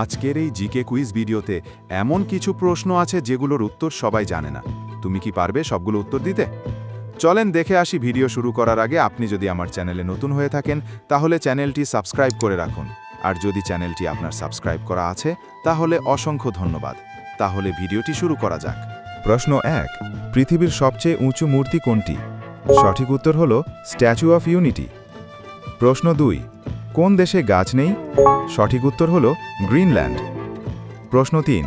আজকের এই GK quiz ভিডিওতে এমন কিছু প্রশ্ন আছে যেগুলোর উত্তর সবাই জানে না। তুমি কি পারবে সবগুলো উত্তর দিতে? চলেন দেখে আসি ভিডিও শুরু করার আগে আপনি যদি আমার চ্যানেলে নতুন হয়ে থাকেন, তাহলে চ্যানেলটি সাবস্ক্রাইব করে রাখুন। আর যদি চ্যানেলটি আপনার সাবস্ক্রাইব করা আছে, তাহলে অসংখ্য ধন্যবাদ। তাহলে ভিডিওটি শুরু করা যাক। প্রশ্ন এক, পৃথিবীর সবচেয়ে উঁচু মূর্তি কোনটি? সঠিক উত্তর হল স্ট্যাচু অফ ইউনিটি। প্রশ্ন দুই কোন দেশে গাছ নেই? সঠিক উত্তর হল গ্রিনল্যান্ড। প্রশ্ন তিন,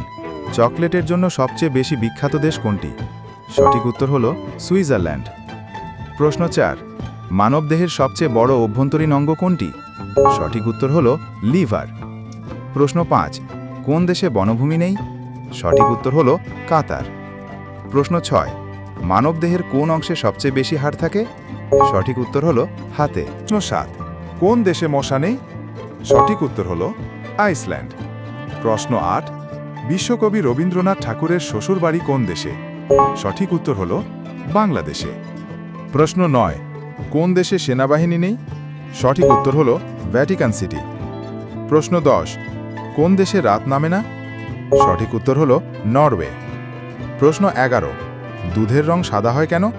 চকলেটের জন্য সবচেয়ে বেশি বিখ্যাত দেশ কোনটি? সঠিক উত্তর হল সুইজারল্যান্ড। প্রশ্ন চার, মানবদেহের সবচেয়ে বড় অভ্যন্তরীণ অঙ্গ কোনটি? সঠিক উত্তর হল লিভার। প্রশ্ন পাঁচ, কোন দেশে বনভূমি নেই? সঠিক উত্তর হল কাতার। প্রশ্ন ছয়, মানবদেহের কোন অংশে সবচেয়ে বেশি হাড় থাকে? সঠিক উত্তর হল হাতে। প্রশ্ন সাত কোন দেশে মশা নেই? সঠিক উত্তর হল আইসল্যান্ড। প্রশ্ন আট, বিশ্বকবি রবীন্দ্রনাথ ঠাকুরের শ্বশুরবাড়ি কোন দেশে? সঠিক উত্তর হল বাংলাদেশে। প্রশ্ন নয়, কোন দেশে সেনাবাহিনী নেই? সঠিক উত্তর হল ভ্যাটিকান সিটি। প্রশ্ন দশ, কোন দেশে রাত নামে না? সঠিক উত্তর হল নরওয়ে। প্রশ্ন এগারো, দুধের রং সাদা হয় কেন?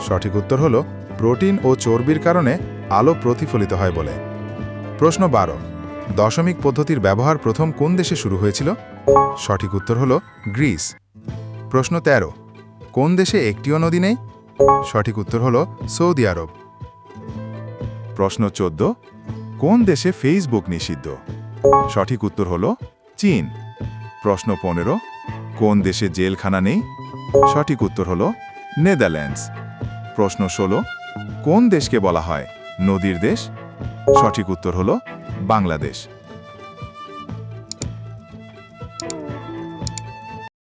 সঠিক উত্তর হল প্রোটিন ও চর্বির কারণে আলো প্রতিফলিত হয় বলে। প্রশ্ন বারো। দশমিক পদ্ধতির ব্যবহার প্রথম কোন দেশে শুরু হয়েছিল? সঠিক উত্তর হল গ্রিস। প্রশ্ন ১৩ কোন দেশে একটিও নদী নেই? সঠিক উত্তর হল সৌদি আরব। প্রশ্ন ১৪ কোন দেশে ফেসবুক নিষিদ্ধ? সঠিক উত্তর হল চীন। প্রশ্ন পনেরো। কোন দেশে জেলখানা নেই? সঠিক উত্তর হল নেদারল্যান্ডস। প্রশ্ন ১৬ কোন দেশকে বলা হয়? নদীর দেশ? সঠিক উত্তর হল বাংলাদেশ।